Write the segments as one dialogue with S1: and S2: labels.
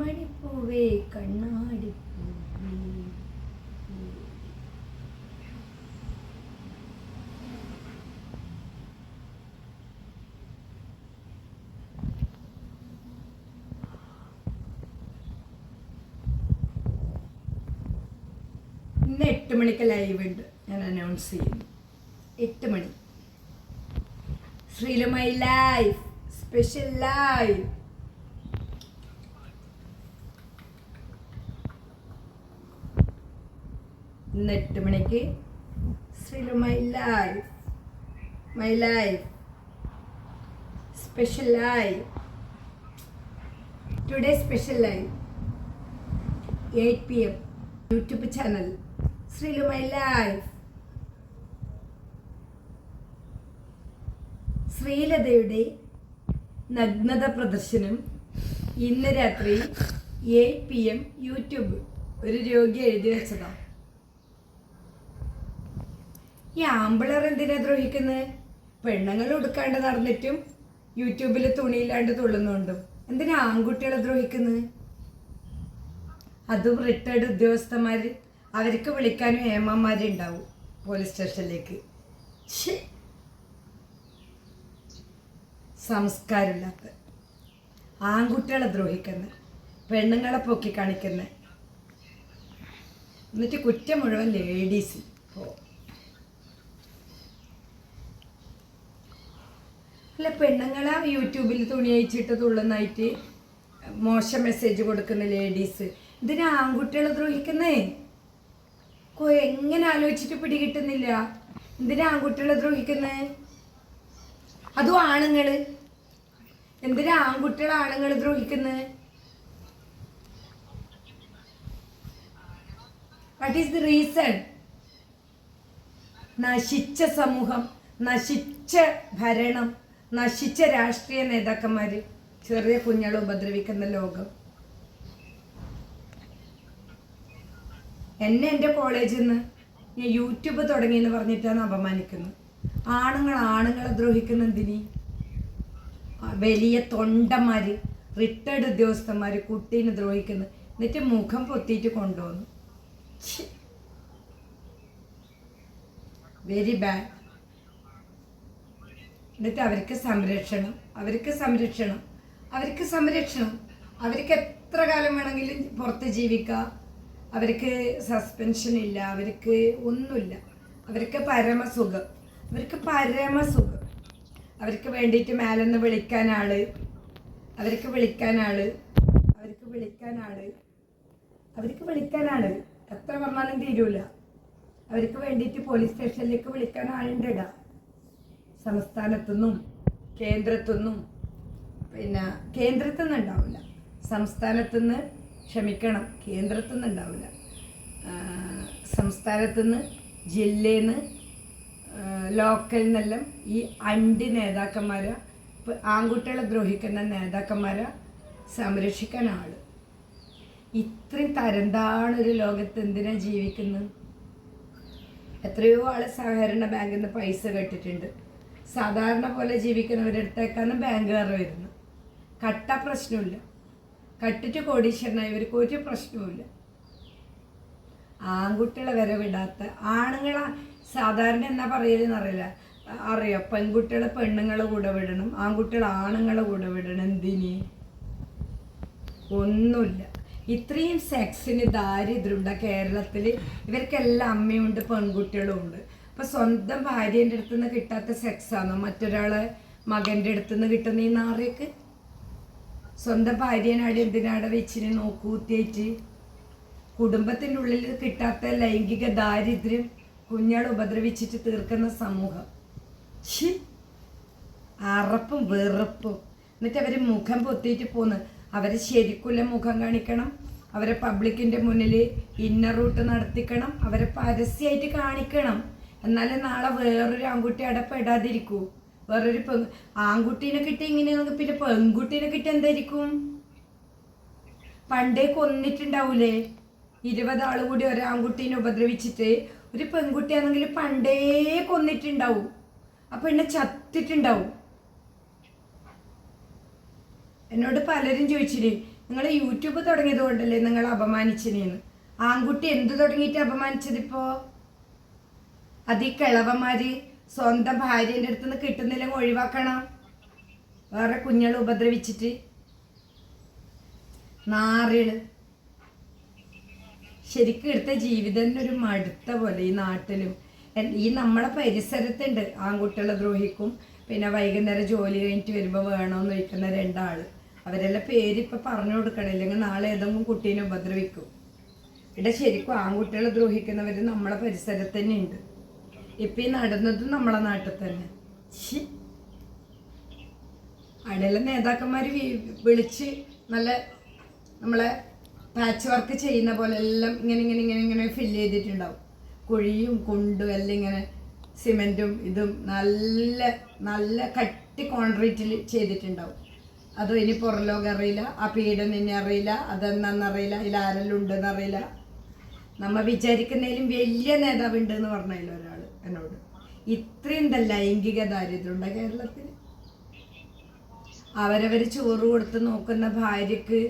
S1: കൺമണിപ്പൂവേ കണ്ണാടിപ്പൂവേ. ഇന്ന് എട്ട് മണിക്ക് ലൈവ് ഉണ്ട്. ഞാൻ അനൗൺസ് ചെയ്യുന്നു. എട്ട് മണി. ശ്രീലമൈ ലൈവ് സ്പെഷ്യൽ ലൈവ് ഇന്ന് എട്ട് മണിക്ക് ശ്രീലമൈ life my life special live today special live eight p m YouTube channel. ശ്രീലുമൈ life. ശ്രീലതയുടെ നഗ്നത പ്രദർശനം ഇന്ന് രാത്രി എയ്റ്റ് പി എം യൂട്യൂബ്. ഒരു രോഗി എഴുതി വെച്ചതാ. ഈ ആമ്പിളർ എന്തിനാ ദ്രോഹിക്കുന്നത് പെണ്ണുങ്ങൾ ഉടുക്കാണ്ട് നടന്നിട്ടും യൂട്യൂബിൽ തുണിയില്ലാണ്ട് തുള്ളുന്നുണ്ടും. എന്തിനാ ആൺകുട്ടികളെ ദ്രോഹിക്കുന്നത് അതും റിട്ടയർഡ് ഉദ്യോഗസ്ഥന്മാർ അവർക്ക് വിളിക്കാനും ഏമാന്മാരുണ്ടാവും പോലീസ് സ്റ്റേഷനിലേക്ക്. സംസ്കാരമില്ലാത്ത ആൺകുട്ടികളെ ദ്രോഹിക്കുന്ന. പെണ്ണുങ്ങളെ പൊക്കി കാണിക്കുന്ന. എന്നിട്ട് കുറ്റം മുഴുവൻ ലേഡീസ് പോ. അല്ല പെണ്ണുങ്ങളെ യൂട്യൂബിൽ തുണി അയച്ചിട്ട് തുള്ളുന്നായിട്ട് മോശം മെസ്സേജ് കൊടുക്കുന്ന ലേഡീസ് ഇതിന് ആൺകുട്ടികളെ ദ്രോഹിക്കുന്നേ? എങ്ങനെ ആലോചിച്ചിട്ട് പിടികിട്ടുന്നില്ല? എന്തിനാ ആൺകുട്ടികളെ ദ്രോഹിക്കുന്നേ? അതും ആണുങ്ങൾ? എന്തിനാ ആൺകുട്ടികളെ ആണുങ്ങൾ ദ്രോഹിക്കുന്നത് വാട്ട് ഈസ് ദി റീസൺ നശിച്ച സമൂഹം നശിച്ച ഭരണം. നശിച്ച രാഷ്ട്രീയ നേതാക്കന്മാര് ചെറിയ കുഞ്ഞുങ്ങളെ ഉപദ്രവിക്കുന്ന ലോകം. എന്നെ എന്റെ കോളേജിൽ നിന്ന് ഞാൻ യൂട്യൂബ് തുടങ്ങി എന്ന് പറഞ്ഞിട്ടാണ് അപമാനിക്കുന്നത്. ആണുങ്ങൾ ആണുങ്ങളെ ദ്രോഹിക്കുന്ന എന്തിനി? വലിയ തൊണ്ടന്മാര് റിട്ടയർഡ് ഉദ്യോഗസ്ഥന്മാര് കുട്ടീനെ ദ്രോഹിക്കുന്നു. എന്നിട്ട് മുഖം പൊത്തിയിട്ട് കൊണ്ടുവന്നു. വെരി ബാഡ് എന്നിട്ട് അവർക്ക് സംരക്ഷണം അവർക്ക് സംരക്ഷണം അവർക്ക് സംരക്ഷണം. അവർക്ക് എത്ര കാലം വേണമെങ്കിലും പുറത്ത് ജീവിക്കാം. അവർക്ക് സസ്പെൻഷൻ ഇല്ല അവർക്ക് ഒന്നുമില്ല. അവർക്ക് പരമസുഖം അവർക്ക് പരമസുഖം. അവർക്ക് വേണ്ടിയിട്ട് മേലെന്ന് വിളിക്കാൻ ആൾ അവർക്ക് വിളിക്കാൻ ആൾ അവർക്ക് വിളിക്കാൻ ആൾ. അവർക്ക് വിളിക്കാൻ ആൾ. എത്ര പറഞ്ഞാലും തീരൂല. അവർക്ക് വേണ്ടിയിട്ട് പോലീസ് സ്റ്റേഷനിലേക്ക് വിളിക്കാൻ ആളുണ്ട് സംസ്ഥാനത്തുനിന്നും കേന്ദ്രത്തുനിന്നും പിന്നെ കേന്ദ്രത്തിൽ നിന്ന് ഉണ്ടാവില്ല സംസ്ഥാനത്തുനിന്ന് ക്ഷമിക്കണം കേന്ദ്രത്തു നിന്ന് ഉണ്ടാവില്ല സംസ്ഥാനത്തു നിന്ന് ജില്ലയിൽ നിന്ന് ലോക്കൽ നിന്നെല്ലാം ഈ അണ്ടി നേതാക്കന്മാരെ ആൺകുട്ടികളെ ദ്രോഹിക്കുന്ന നേതാക്കന്മാരെ സംരക്ഷിക്കാൻ ആൾ ഇത്രയും തരംതാണൊരു ലോകത്ത് എന്തിനാ ജീവിക്കുന്നത് എത്രയോ ആൾ സഹകരണ ബാങ്കിൽ നിന്ന് പൈസ കെട്ടിട്ടുണ്ട്. സാധാരണ പോലെ ജീവിക്കുന്നവരുടെ അടുത്തേക്കാണ് ബാങ്കുകാർ വരുന്നത്. കട്ട പ്രശ്നമില്ല. കട്ടിട്ട് കോടീശ്വരനായി ഇവർക്ക് ഒരു പ്രശ്നവുമില്ല. ആൺകുട്ടികളെ വരെ വിടാത്ത ആണുങ്ങളെ സാധാരണ എന്നാ പറയലെന്ന് അറിയില്ല. അറിയാം? പെൺകുട്ടികളെ പെണ്ണുങ്ങളെ കൂടെ വിടണം. ആൺകുട്ടികൾ ആണുങ്ങളെ കൂടെ വിടണം. എന്തിന്? ഒന്നുമില്ല. ഇത്രയും സെക്സിന് ദാരിദ്ര്യമുണ്ട് കേരളത്തിൽ ഇവർക്കെല്ലാം അമ്മയുണ്ട് പെൺകുട്ടികളും ഉണ്ട് അപ്പൊ സ്വന്തം ഭാര്യന്റെ അടുത്ത് നിന്ന് കിട്ടാത്ത സെക്സാണോ മറ്റൊരാളെ മകന്റെ അടുത്ത് നിന്ന് കിട്ടുന്ന ഈ നാറിയൊക്കെ? സ്വന്തം ഭാര്യനാട് എന്തിനാടെ വെച്ചിന് നോക്കൂത്തിയേറ്റ് കുടുംബത്തിന്റെ ഉള്ളിൽ കിട്ടാത്ത ലൈംഗിക ദാരിദ്ര്യം കുഞ്ഞാൾ ഉപദ്രവിച്ചിട്ട് തീർക്കുന്ന സമൂഹം. അറപ്പും വെറുപ്പും. എന്നിട്ട് അവർ മുഖം പൊത്തിയിട്ട് പോന്ന്. അവരെ ശരിക്കുള്ള മുഖം കാണിക്കണം. അവരെ പബ്ലിക്കിന്റെ മുന്നിൽ ഇന്നർ റൂട്ട് നടത്തിക്കണം. അവരെ പരസ്യമായിട്ട് കാണിക്കണം. എന്നാലേ നാളെ വേറൊരു ആൺകുട്ടി അവിടെ പെടാതിരിക്കൂ. വേറൊരു പെ ആൺകുട്ടീനെ കിട്ടി ഇങ്ങനെയാണെങ്കിൽ പിന്നെ പെൺകുട്ടീനെ കിട്ടി എന്തായിരിക്കും? പണ്ടേ കൊന്നിട്ടുണ്ടാവൂലേ? ഇരുപതാൾ കൂടി ഒരാൺകുട്ടീനെ ഉപദ്രവിച്ചിട്ട് ഒരു പെൺകുട്ടിയാണെങ്കിൽ പണ്ടേ കൊന്നിട്ടുണ്ടാവും. അപ്പൊ എന്നെ ചത്തിട്ടുണ്ടാവും. എന്നോട് പലരും ചോദിച്ചില്ലേ നിങ്ങൾ യൂട്യൂബ് തുടങ്ങിയത് കൊണ്ടല്ലേ നിങ്ങൾ അപമാനിച്ചിനെന്ന് ആൺകുട്ടി എന്ത് തുടങ്ങിയിട്ട് അപമാനിച്ചതിപ്പോ? അത് ഈ കിളവന്മാര് സ്വന്തം ഭാര്യന്റെ അടുത്ത് നിന്ന് കിട്ടുന്നില്ലെങ്കിൽ ഒഴിവാക്കണം. വേറെ കുഞ്ഞുങ്ങൾ ഉപദ്രവിച്ചിട്ട്. നാറികൾ. ശരിക്കും എടുത്ത ജീവിതം തന്നെ ഒരു മടുത്ത പോലെ ഈ നാട്ടിലും. ഈ നമ്മളെ പരിസരത്തുണ്ട് ആൺകുട്ടികളെ ദ്രോഹിക്കും പിന്നെ വൈകുന്നേരം ജോലി കഴിഞ്ഞിട്ട് വരുമ്പോൾ വേണമെന്ന് ചോദിക്കുന്ന രണ്ടാൾ അവരെല്ലാം പേര് ഇപ്പം പറഞ്ഞു കൊടുക്കണം ഇല്ലെങ്കിൽ നാളെ ഏതെങ്കിലും കുട്ടീനെ ഉപദ്രവിക്കും. ഇവിടെ ശരിക്കും ആൺകുട്ടികളെ ദ്രോഹിക്കുന്നവർ നമ്മളെ പരിസരത്ത് തന്നെ ഉണ്ട് ഇപ്പം ഈ നടന്നതും നമ്മളെ നാട്ടിൽ തന്നെ. അവിടെയുള്ള നേതാക്കന്മാർ വിളിച്ച് നല്ല നമ്മളെ പാച്ച് വർക്ക് ചെയ്യുന്ന പോലെ എല്ലാം ഇങ്ങനെ ഇങ്ങനെ ഇങ്ങനെ ഇങ്ങനെ ഫില്ല് ചെയ്തിട്ടുണ്ടാവും. കുഴിയും കുണ്ടും എല്ലാം ഇങ്ങനെ സിമെന്റും ഇതും നല്ല നല്ല കട്ടി കോൺക്രീറ്റിൽ ചെയ്തിട്ടുണ്ടാവും. അതും ഇനി പുറലോകം അറിയില്ല. ആ പീഡനം ഇനി അറിയില്ല. അതെന്താണെന്നറിയില്ല അതിൽ ആരെല്ലാം ഉണ്ടെന്ന് അറിയില്ല. നമ്മൾ വിചാരിക്കുന്നതിലും വലിയ നേതാവുണ്ട് എന്ന് പറഞ്ഞതിൽ ഒരാൾ. എന്നോട്. ഇത്രയും ലൈംഗിക ദാരിദ്ര്യം ഉണ്ട് കേരളത്തിൽ? അവരവർ ചോറ് കൊടുത്ത് നോക്കുന്ന ഭാര്യക്ക്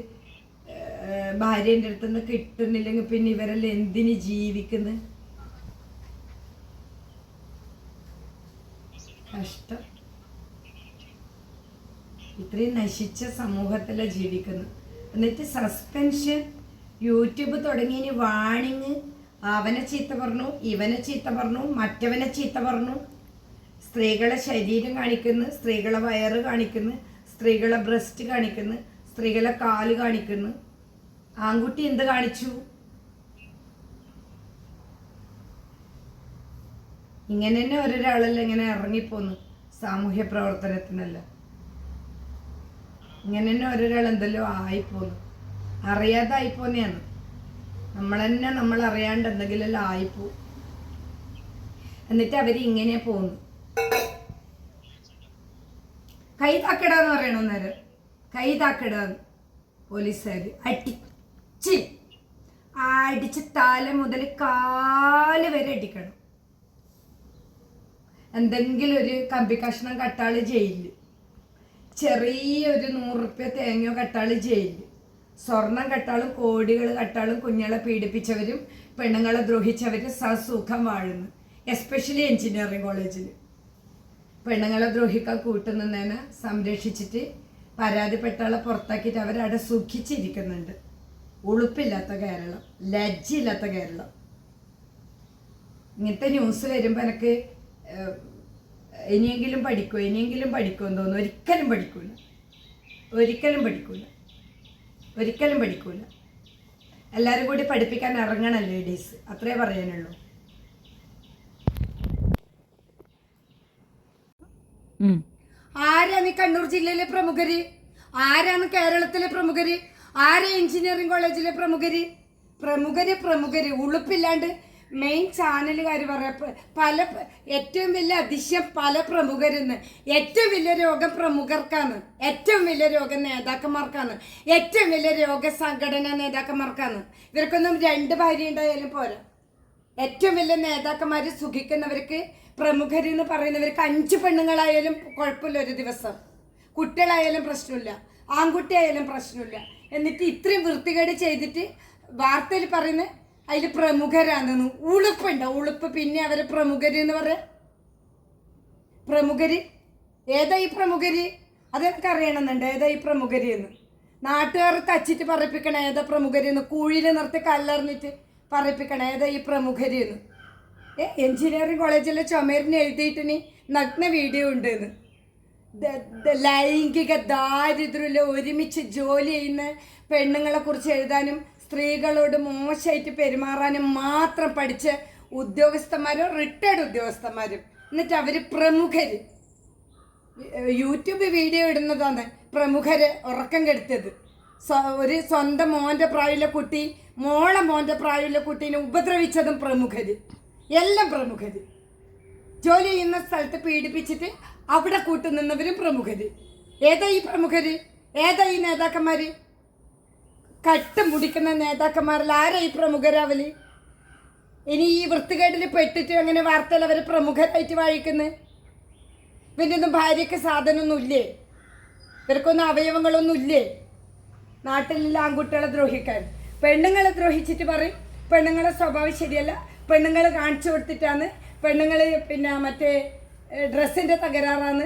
S1: ഭാര്യേന്റെ അടുത്ത് നിന്ന് കിട്ടുന്നില്ലെങ്കിൽ പിന്നെ ഇവരെല്ലാം എന്തിന് ജീവിക്കുന്നത് കഷ്ടം. ഇത്രയും നശിച്ച സമൂഹത്തിലെ ജീവിക്കുന്നു. എന്നിട്ട് സസ്പെൻഷൻ യൂട്യൂബ് തുടങ്ങിയതിന് വാണിങ് അവനെ ചീത്ത പറഞ്ഞു ഇവനെ ചീത്ത പറഞ്ഞു മറ്റവനെ ചീത്ത പറഞ്ഞു. സ്ത്രീകളെ ശരീരം കാണിക്കുന്നു സ്ത്രീകളെ വയറ് കാണിക്കുന്നു സ്ത്രീകളെ ബ്രസ്റ്റ് കാണിക്കുന്നു സ്ത്രീകളെ കാൽ കാണിക്കുന്നു. ആൺകുട്ടി എന്ത് കാണിച്ചു? ഇങ്ങനെ തന്നെ ഒരാളെല്ലാം ഇങ്ങനെ ഇറങ്ങിപ്പോന്നു സാമൂഹ്യ പ്രവർത്തനത്തിനല്ല. ഇങ്ങനെ തന്നെ ഒരാൾ എന്തല്ലോ ആയിപ്പോന്നു. അറിയാതെ ആയിപ്പോന്നെയാണ് നമ്മൾ തന്നെ നമ്മൾ അറിയാണ്ട് എന്തെങ്കിലും ആയിപ്പോ. എന്നിട്ട് അവർ ഇങ്ങനെ പോന്നു. കൈ താക്കിടാന്ന് പറയണോ നേരം കൈ താക്കിടാന്ന്. പോലീസുകാർ അടിച്ച് അടിച്ച് തല മുതൽ കാൽ വരെ അടിക്കണം. എന്തെങ്കിലും ഒരു കമ്പി കഷ്ണം കട്ടാൾ ജയിലിൽ ചെറിയൊരു നൂറുപ്യ തേങ്ങയോ കട്ടാൾ ജയിലിൽ സ്വർണം കട്ടാളും കോടികൾ കട്ടാളും കുഞ്ഞുങ്ങളെ പീഡിപ്പിച്ചവരും പെണ്ണുങ്ങളെ ദ്രോഹിച്ചവരും സസുഖം വാഴുന്നു എസ്പെഷ്യലി എഞ്ചിനീയറിംഗ് കോളേജിൽ പെണ്ണുങ്ങളെ ദ്രോഹിക്കാൻ കൂട്ടുന്നതിനെ സംരക്ഷിച്ചിട്ട് പരാതിപ്പെട്ടാളെ പുറത്താക്കിയിട്ട് അവരവിടെ സുഖിച്ചിരിക്കുന്നുണ്ട് ഉളുപ്പില്ലാത്ത കേരളം ലജ്ജയില്ലാത്ത കേരളം. ഇങ്ങനത്തെ ന്യൂസ് വരുമ്പോൾ എനിക്ക് ഇനിയെങ്കിലും പഠിക്കുമോ ഇനിയെങ്കിലും പഠിക്കുമെന്ന് തോന്നുന്നു. ഒരിക്കലും പഠിക്കൂല. ഒരിക്കലും പഠിക്കൂല. ഒരിക്കലും പഠിക്കൂല. എല്ലാവരും കൂടി പഠിപ്പിക്കാൻ ഇറങ്ങണം ലേഡീസ് അത്രേ പറയാനുള്ളൂ. ആരാണ് ഈ കണ്ണൂർ ജില്ലയിലെ പ്രമുഖര്? ആരാണ് കേരളത്തിലെ പ്രമുഖര്? ആരാ എഞ്ചിനീയറിംഗ് കോളേജിലെ പ്രമുഖര്? പ്രമുഖര് പ്രമുഖര്. ഉളുപ്പില്ലാണ്ട് മെയിൻ ചാനലുകാർ പറയാം പല ഏറ്റവും വലിയ അതിശയം പല പ്രമുഖരെന്ന്. ഏറ്റവും വലിയ രോഗം പ്രമുഖർക്കാണ്. ഏറ്റവും വലിയ രോഗം നേതാക്കന്മാർക്കാണ്. ഏറ്റവും വലിയ രോഗ സംഘടനാ നേതാക്കന്മാർക്കാണ്. ഇവർക്കൊന്നും രണ്ട് ഭാര്യ ഉണ്ടായാലും പോരാ. ഏറ്റവും വലിയ നേതാക്കന്മാർ സുഖിക്കുന്നവർക്ക് പ്രമുഖരെന്ന് പറയുന്നവർക്ക് അഞ്ച് പെണ്ണുങ്ങളായാലും കുഴപ്പമില്ല ഒരു ദിവസം. കുട്ടികളായാലും പ്രശ്നമില്ല. ആൺകുട്ടിയായാലും പ്രശ്നമില്ല. എന്നിട്ട് ഇത്രയും വൃത്തികേട് ചെയ്തിട്ട് വാർത്തയിൽ പറയുന്ന അതിൽ പ്രമുഖരാണെന്ന് ഉളുപ്പുണ്ട്. ഉളുപ്പ് പിന്നെ അവരെ പ്രമുഖര് എന്ന് പറയാം പ്രമുഖര്? ഏതാ ഈ പ്രമുഖര്? അതെനിക്ക് അറിയണമെന്നുണ്ട്. ഏതാ ഈ പ്രമുഖര് എന്ന്? നാട്ടുകാർ തച്ചിട്ട് പറയിപ്പിക്കണ ഏതാ പ്രമുഖര് എന്ന്? കുഴിയിൽ നിർത്തി കല്ലെറിഞ്ഞിട്ട് പറയിപ്പിക്കണ ഏതാ ഈ പ്രമുഖര് എന്ന്? ഏ എഞ്ചിനീയറിംഗ് കോളേജിലെ ചുമരിന് എഴുതിയിട്ടിനി നഗ്ന വീഡിയോ ഉണ്ട് എന്ന്. ദ- ദ- ലൈംഗിക ദാരിദ്ര്യമില്ല ഒരുമിച്ച് ജോലി ചെയ്യുന്ന പെണ്ണുങ്ങളെ കുറിച്ച് എഴുതാനും സ്ത്രീകളോട് മോശമായിട്ട് പെരുമാറാനും മാത്രം പഠിച്ച് ഉദ്യോഗസ്ഥന്മാരും റിട്ടയർഡ് ഉദ്യോഗസ്ഥന്മാരും. എന്നിട്ട് അവർ പ്രമുഖർ യൂട്യൂബ് വീഡിയോ ഇടുന്നതാണ് പ്രമുഖര് ഉറക്കം കെടുത്തത് ഒരു സ്വന്തം മോന്റെ പ്രായമുള്ള കുട്ടി മോളെ മോന്റെ പ്രായമുള്ള കുട്ടീനെ ഉപദ്രവിച്ചതും പ്രമുഖര്. എല്ലാം പ്രമുഖര്. ജോലി ചെയ്യുന്ന സ്ഥലത്ത് പീഡിപ്പിച്ചിട്ട് അവിടെ കൂട്ടുനിന്നവരും പ്രമുഖര്. ഏതാ ഈ പ്രമുഖര്? ഏതാ ഈ നേതാക്കന്മാര്? കട്ട് മുടിക്കുന്ന നേതാക്കന്മാരിൽ ആരാ ഈ പ്രമുഖരാവൽ? ഇനി ഈ വൃത്തികേടിൽ പെട്ടിട്ട് അങ്ങനെ വാർത്തയിൽ അവർ പ്രമുഖരായിട്ട് വായിക്കുന്നത് പിന്നെ ഒന്നും ഭാര്യയ്ക്ക് സാധനമൊന്നും ഇല്ലേ ഇവർക്കൊന്നും അവയവങ്ങളൊന്നും ഇല്ലേ നാട്ടിലുള്ള ആൺകുട്ടികളെ ദ്രോഹിക്കാൻ. പെണ്ണുങ്ങളെ ദ്രോഹിച്ചിട്ട് പറയും പെണ്ണുങ്ങളെ സ്വഭാവം ശരിയല്ല പെണ്ണുങ്ങൾ കാണിച്ചു കൊടുത്തിട്ടാണ് പെണ്ണുങ്ങൾ പിന്നെ മറ്റേ ഡ്രസ്സിന്റെ തകരാറാണ്.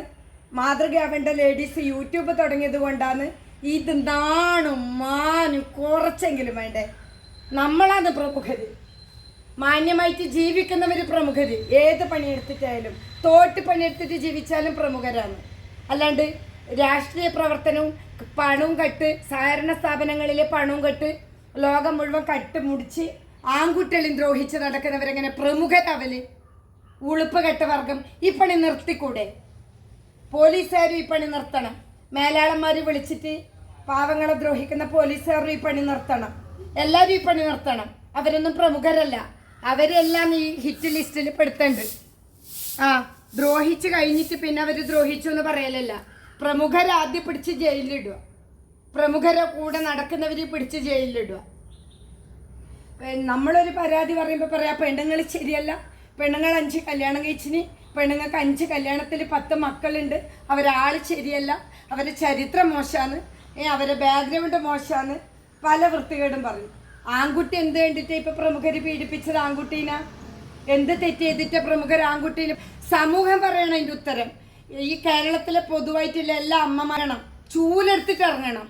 S1: മാതൃകയാവേണ്ട ലേഡീസ് യൂട്യൂബ് തുടങ്ങിയത് കൊണ്ടാണ് ഇത് നാണും മാനും കുറച്ചെങ്കിലും വേണ്ടേ? നമ്മളാണ് പ്രമുഖര്. മാന്യമായിട്ട് ജീവിക്കുന്നവർ പ്രമുഖര്. ഏത് പണിയെടുത്തിട്ടായാലും തോട്ട് പണിയെടുത്തിട്ട് ജീവിച്ചാലും പ്രമുഖരാണ്. അല്ലാണ്ട് രാഷ്ട്രീയ പ്രവർത്തനവും പണവും കെട്ട് സഹകരണ സ്ഥാപനങ്ങളിലെ പണവും കെട്ട് ലോകം മുഴുവൻ കട്ട് മുടിച്ച് ആൺകുട്ടികളും ദ്രോഹിച്ച് നടക്കുന്നവരെങ്ങനെ പ്രമുഖരാവൽ? ഉളുപ്പ് കെട്ട വർഗം ഈ പണി നിർത്തിക്കൂടെ? പോലീസുകാരും ഈ പണി നിർത്തണം. മേലാളന്മാർ വിളിച്ചിട്ട് പാവങ്ങളെ ദ്രോഹിക്കുന്ന പോലീസുകാരും ഈ പണി നിർത്തണം. എല്ലാവരും ഈ പണി നിർത്തണം. അവരൊന്നും പ്രമുഖരല്ല. അവരെല്ലാം ഈ ഹിറ്റ് ലിസ്റ്റിൽ പെടുത്തുണ്ട്. ആ ദ്രോഹിച്ച് കഴിഞ്ഞിട്ട് പിന്നെ അവർ ദ്രോഹിച്ചു എന്ന് പറയലല്ല. പ്രമുഖരാദ്യം പിടിച്ച് ജയിലിലിടുക. പ്രമുഖരെ കൂടെ നടക്കുന്നവർ പിടിച്ച് ജയിലിലിടുക. നമ്മളൊരു പരാതി പറയുമ്പോൾ പറയാം പെണ്ണുങ്ങൾ ശരിയല്ല. പെണ്ണുങ്ങൾ അഞ്ച് കല്യാണം കഴിച്ചിന്. പെണ്ണുങ്ങൾക്ക് അഞ്ച് കല്യാണത്തിൽ പത്ത് മക്കളുണ്ട്. അവരാൾ ശരിയല്ല. അവരുടെ ചരിത്രം മോശമാണ്. ഏ അവരെ ബാക്ക്ഗ്രൗണ്ട് മോശമാണ് പല വൃത്തികേടും പറഞ്ഞു. ആൺകുട്ടി എന്ത് കണ്ടിട്ട് ഇപ്പൊ പ്രമുഖർ പീഡിപ്പിച്ചത് ആൺകുട്ടീനാ? എന്ത് തെറ്റ് ചെയ്തിട്ട് പ്രമുഖർ ആൺകുട്ടീന്? സമൂഹം പറയണം അതിന്റെ ഉത്തരം. ഈ കേരളത്തിലെ പൊതുവായിട്ടുള്ള എല്ലാ അമ്മമാരണം ചൂലെടുത്തിട്ട് ഇറങ്ങണം.